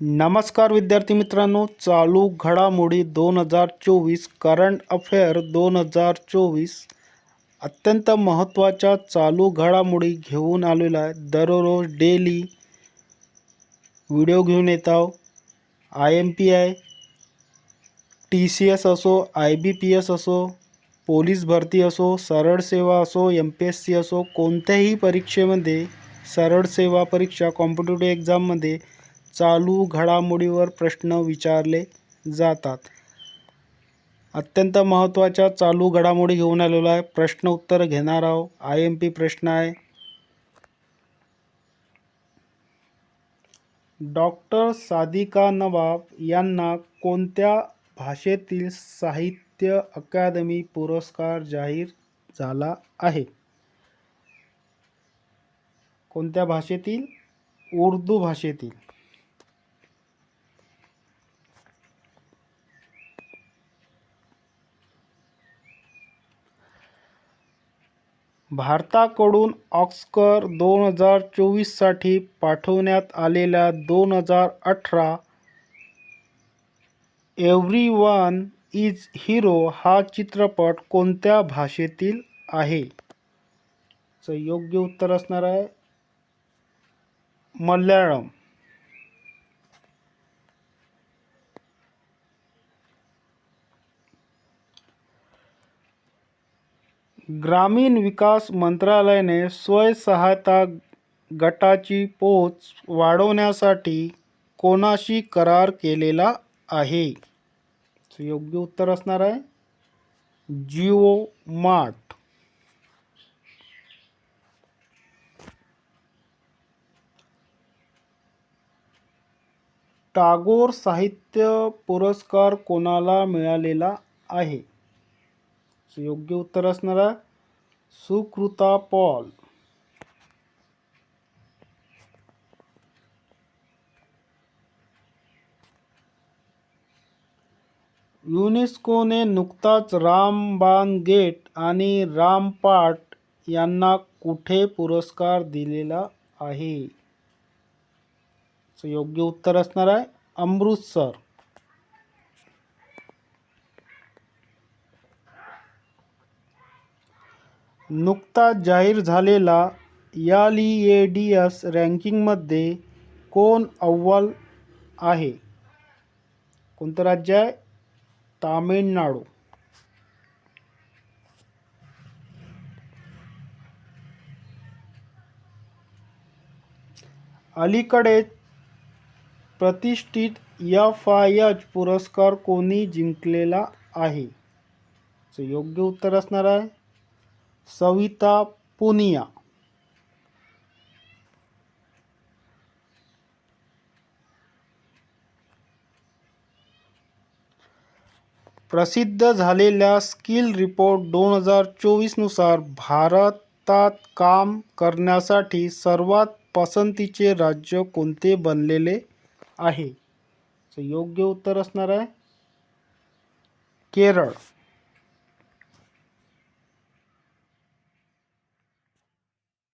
नमस्कार विद्यार्थी मित्रांनो चालू घडामोडी दोन हजार चोवीस करंट अफेअर दोन हजार चोवीस अत्यंत महत्त्वाच्या चालू घडामोडी घेऊन आलेलो आहे. दररोज डेली व्हिडिओ घेऊन येत आहो I M P I T C S असो आय बी पी एस असो पोलीस भरती असो सरळ सेवा असो एम पी एस सी असो कोणत्याही परीक्षेमध्ये सरळ सेवा परीक्षा कॉम्पिटेटिव्ह एक्झाममध्ये चालू घडामोडीवर प्रश्न विचारले जातात. अत्यंत महत्त्वाच्या चालू घडामोडी घेऊन आलेलो आहे. प्रश्न उत्तर घेणार आहोत. आय एम पी प्रश्न आहे. डॉक्टर सादिका नवाब यांना कोणत्या भाषेतील साहित्य अकादमी पुरस्कार जाहीर झाला आहे? कोणत्या भाषेतील? उर्दू भाषेतील. भारताकडून ऑक्सकर दोन हजार चोवीससाठी पाठवण्यात आलेल्या दोन हजार अठरा एव्हरी वन इज हिरो हा चित्रपट कोणत्या भाषेतील आहे? चं योग्य उत्तर असणार आहे मल्याळम. ग्रामीण विकास मंत्रालयाने स्वयंसहायता गटाची पोच वाढवण्यासाठी कोणाशी करार केलेला आहे? योग्य उत्तर असणार आहे. जिओ मार्ट. टागोर साहित्य पुरस्कार कोणाला मिळालेला आहे? सो योग्य उत्तर असणार आहे सुकृता पॉल युनेस्कोने नुकताच रामबान गेट आणि रामपाट यांना कुठे पुरस्कार दिलेला आहे? योग्य उत्तर असणार आहे अमृतसर. नुकताच जाहीर झालेला या ई ए डी एस रँकिंगमध्ये कोण अव्वल आहे? कोणतं राज्य आहे? तामिळनाडू. अलीकडेच प्रतिष्ठित एफ आय एच पुरस्कार कोणी जिंकलेला आहे? चं योग्य उत्तर असणार आहे. सविता पुनिया। प्रसिद्ध झालेल्या स्किल रिपोर्ट दोन हजार चोवीसनुसार भारतात काम करण्यासाठी सर्वात पसंतीचे राज्य कोणते बनलेले आहे? योग्य उत्तर असणार आहे केरळ.